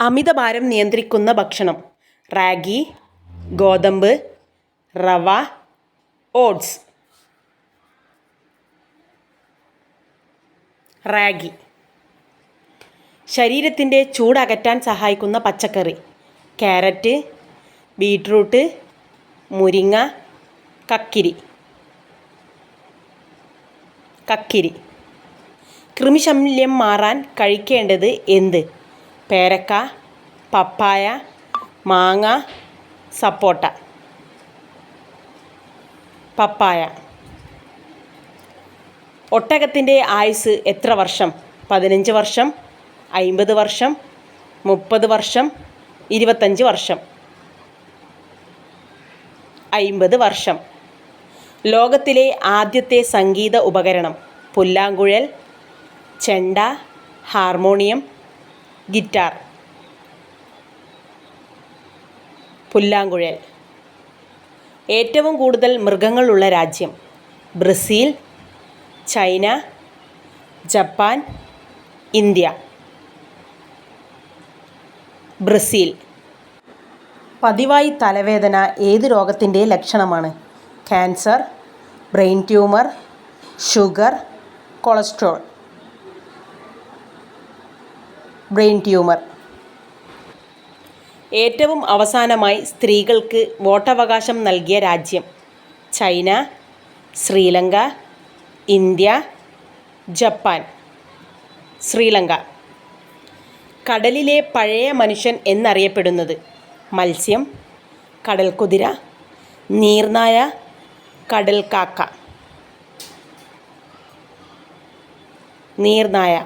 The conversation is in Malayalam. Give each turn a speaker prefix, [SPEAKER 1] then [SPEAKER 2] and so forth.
[SPEAKER 1] അമിതഭാരം നിയന്ത്രിക്കുന്ന ഭക്ഷണം. റാഗി ഗോതമ്പ് റവ ഓട്സ്. റാഗി. ശരീരത്തിന്റെ ചൂടകറ്റാൻ സഹായിക്കുന്ന പച്ചക്കറി. ക്യാരറ്റ് ബീട്രൂട്ട് മുരിങ്ങ കക്കിരി. കക്കിരി. കൃമിശല്യം മാറാൻ കഴിക്കേണ്ടത് എന്ത്? പേരക്ക പപ്പായ മാങ്ങ സപ്പോട്ട. പപ്പായ. ഒട്ടകത്തിന്റെ ആയുസ് എത്ര വർഷം? പതിനഞ്ച് വർഷം അമ്പത് വർഷം മുപ്പത് വർഷം ഇരുപത്തഞ്ച് വർഷം. അമ്പത് വർഷം. ലോകത്തിലെ ആദ്യത്തെ സംഗീത ഉപകരണം പുല്ലാങ്കുഴൽ ചെണ്ട ഹാർമോണിയം ഗിറ്റാർ. പുല്ലാങ്കുഴൽ. ഏറ്റവും കൂടുതൽ മൃഗങ്ങളുള്ള രാജ്യം Brazil China Japan India. Brazil. പതിവായി തലവേദന ഏത് രോഗത്തിന്റെ ലക്ഷണമാണ്? Cancer brain tumour sugar cholesterol. Brain tumour. ഏറ്റവും അവസാനമായി സ്ത്രീകൾക്ക് വോട്ടവകാശം നൽകിയ രാജ്യം China Sri Lanka India Japan. Sri Lanka. കടലിലെ പഴയ മനുഷ്യൻ എന്നറിയപ്പെടുന്നത് മത്സ്യം കടൽക്കുതിര നീർനായ കടൽക്കാക്ക. നീർനായ